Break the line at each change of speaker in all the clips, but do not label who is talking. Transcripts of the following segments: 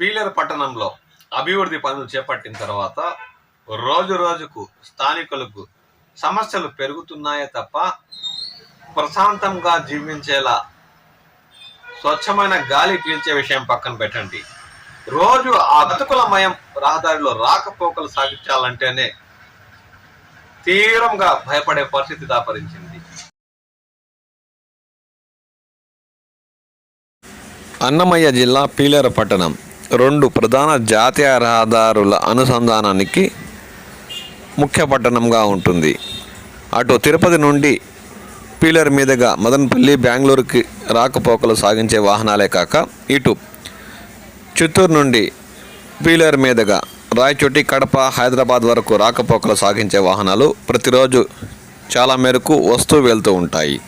పీలేరు పట్టణంలో అభివృద్ధి పనులు చేపట్టిన తర్వాత రోజు రోజుకు స్థానికులకు సమస్యలు పెరుగుతున్నాయే తప్ప ప్రశాంతంగా జీవించేలా స్వచ్ఛమైన గాలి పీల్చే విషయం పక్కన పెట్టండి. రోజు ఆ బతుకులమయం రహదారిలో రాకపోకలు సాగించాలంటేనే తీవ్రంగా భయపడే పరిస్థితి దాపరించింది.
అన్నమయ్య జిల్లా పీలేరు పట్టణం. రెండు ప్రధాన జాతీయ రహదారుల అనుసంధానానికి ముఖ్య పట్టణంగా ఉంటుంది. అటు తిరుపతి నుండి పీలర్ మీదుగా మదనపల్లి బెంగళూరుకి రాకపోకలు సాగించే వాహనాలే కాక ఇటు చిత్తూరు నుండి పీలర్ మీదుగా రాయచోటి కడప హైదరాబాద్ వరకు రాకపోకలు సాగించే వాహనాలు ప్రతిరోజు చాలా మేరకు వస్తూ వెళ్తూ ఉంటాయి.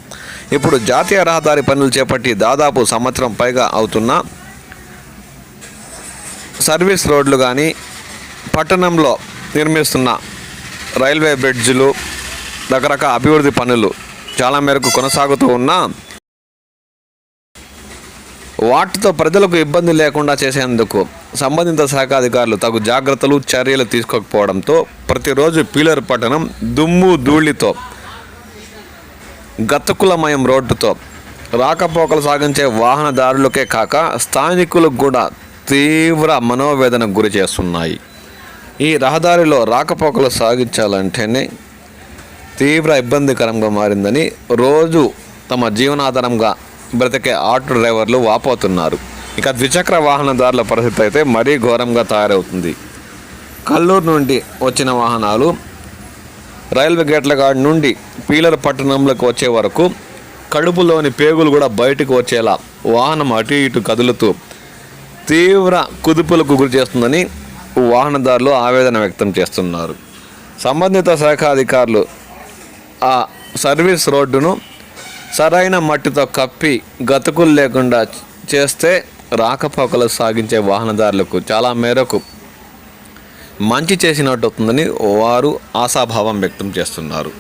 ఇప్పుడు జాతీయ రహదారి పనులు చేపట్టి దాదాపు సంవత్సరం పైగా అవుతున్న సర్వీస్ రోడ్లు కానీ పట్టణంలో నిర్మిస్తున్న రైల్వే బ్రిడ్జ్లు రకరకాల అభివృద్ధి పనులు చాలా మేరకు కొనసాగుతూ ఉన్నా వాటితో ప్రజలకు ఇబ్బంది లేకుండా చేసేందుకు సంబంధిత శాఖ అధికారులు తగు జాగ్రత్తలు చర్యలు తీసుకోకపోవడంతో ప్రతిరోజు పీలర్ పట్టణం దుమ్ము ధూళితో గతకులమయం రోడ్డుతో రాకపోకలు సాగించే వాహనదారులకే కాక స్థానికులకు కూడా తీవ్ర మనోవేదనకు గురి చేస్తున్నాయి. ఈ రహదారిలో రాకపోకలు సాగించాలంటేనే తీవ్ర ఇబ్బందికరంగా మారిందని రోజు తమ జీవనాధారంగా బ్రతికే ఆటో డ్రైవర్లు వాపోతున్నారు. ఇక ద్విచక్ర వాహనదారుల పరిస్థితి అయితే మరీ ఘోరంగా తయారవుతుంది. కల్లూరు నుండి వచ్చిన వాహనాలు రైల్వే గేట్ల కాడి నుండి పీలర్ పట్టణంలోకి వచ్చే వరకు కడుపులోని పేగులు కూడా బయటకు వచ్చేలా వాహనం అటు ఇటు కదులుతూ తీవ్ర కుదుపులకు గురి చేస్తుందని వాహనదారులు ఆవేదన వ్యక్తం చేస్తున్నారు. సంబంధిత శాఖ అధికారులు ఆ సర్వీస్ రోడ్డును సరైన మట్టితో కప్పి గతుకులు లేకుండా చేస్తే రాకపోకలు సాగించే వాహనదారులకు చాలా మేరకు మంచి చేసినట్టు అవుతుందని వారు ఆశాభావం వ్యక్తం చేస్తున్నారు.